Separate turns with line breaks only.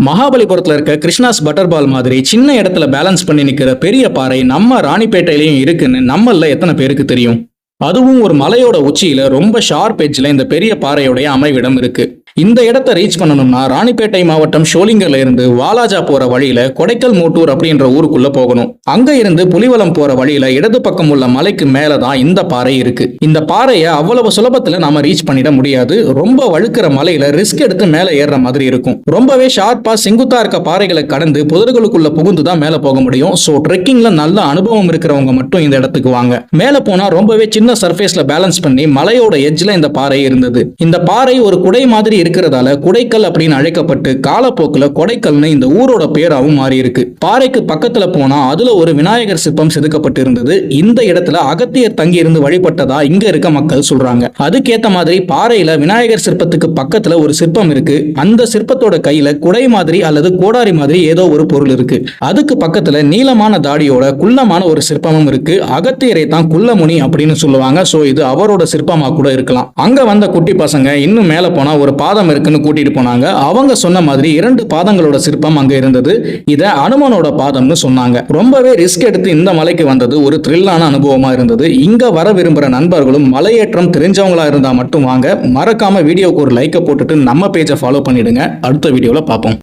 மகாபலிபுரத்தில் இருக்க கிருஷ்ணாஸ் பட்டர்பால் மாதிரி சின்ன இடத்துல பேலன்ஸ் பண்ணி நிற்கிற பெரிய பாறை நம்ம ராணிப்பேட்டையிலையும் இருக்குன்னு நம்மள எத்தனை பேருக்கு தெரியும்? அதுவும் ஒரு மலையோட உச்சியில ரொம்ப ஷார்ப் எட்ஜில் இந்த பெரிய பாறையுடைய அமைவிடம் இருக்கு. இந்த இடத்த ரீச் பண்ணணும்னா ராணிப்பேட்டை மாவட்டம் ஷோலிங்கர்ல இருந்து வாலாஜா போற வழியில கொடைக்கல் மூட்டூர் அப்படின்ற ஊருக்குள்ள போகணும். அங்க இருந்து புலிவலம் போற வழியில இடது பக்கம் உள்ள மலைக்கு மேலதான் இந்த பாறை இருக்கு. இந்த பாறையை அவ்வளவு சுலபத்துல நாம ரீச் பண்ணிட முடியாது. ரொம்ப வழுக்கிற மலையில ரிஸ்க் எடுத்து மேல ஏறுற மாதிரி இருக்கும். ரொம்பவே ஷார்ப்பா செங்குத்தா இருக்க பாறைகளை கடந்து புதர்களுக்குள்ள புகுந்து தான் மேல போக முடியும். சோ ட்ரெக்கிங்ல நல்ல அனுபவம் இருக்கிறவங்க மட்டும் இந்த இடத்துக்கு வாங்க. மேல போனா ரொம்பவே சின்ன சர்ஃபேஸ்ல பேலன்ஸ் பண்ணி மலையோட எஜ்ல இந்த பாறை இருந்தது. இந்த பாறை ஒரு குடை மாதிரி இருக்கிறதால குடைக்கல் அப்படின்னு அழைக்கப்பட்டு காலப்போக்கில் கொடைக்கல்னு இந்த ஊரோட பேராவும் மாறி இருக்கு பாறைக்கு பக்கத்துல போனா அதுல ஒரு விநாயகர் சிற்பம் செதுக்கப்பட்டு இருந்தது இந்த இடத்துல அகத்தியர் தங்கி இருந்து வழிபட்டதா இங்க இருக்க மக்கள் சொல்றாங்க. அதுக்கேத்த மாதிரி பாறையில விநாயகர் சிற்பத்துக்கு பக்கத்துல ஒரு சிற்பம் இருக்கு. அந்த சிற்பத்தோட கையில குடை மாதிரி அல்லது கோடாரி மாதிரி ஏதோ ஒரு பொருள் இருக்கு. அதுக்கு பக்கத்துல நீளமான தாடியோட குள்ளமான ஒரு சிற்பமும் இருக்கு. அகத்தியரை தான் குள்ளமுனி அப்படின்னு சொல்லுவாங்க. சோ இது அவரோட சிற்பமா கூட இருக்கலாம். அங்க வந்த குட்டி பசங்க இன்னும் மேல போனா ஒரு பாதம் இருக்குன்னு கூட்டிட்டு போனாங்க. அவங்க சொன்ன மாதிரி இரண்டு பாதங்களோட சிற்பம் அங்க இருந்தது. இத அனுமனோட பாதம்னு சொன்னாங்க. ரொம்பவே ரிஸ்க் எடுத்து இந்த மலைக்கு வந்தது. ஒரு த்ரில்லான அனுபவமா இருந்தது. இங்க வர விரும்புற நண்பர்களும் மலையேற்றம் தெரிஞ்சவங்களா இருந்தா மட்டும் வாங்க. மறக்காம வீடியோக்கு ஒரு லைக்கை போட்டுட்டு நம்ம பேஜை ஃபாலோ பண்ணிடுங்க. அடுத்த வீடியோவில் பார்ப்போம்.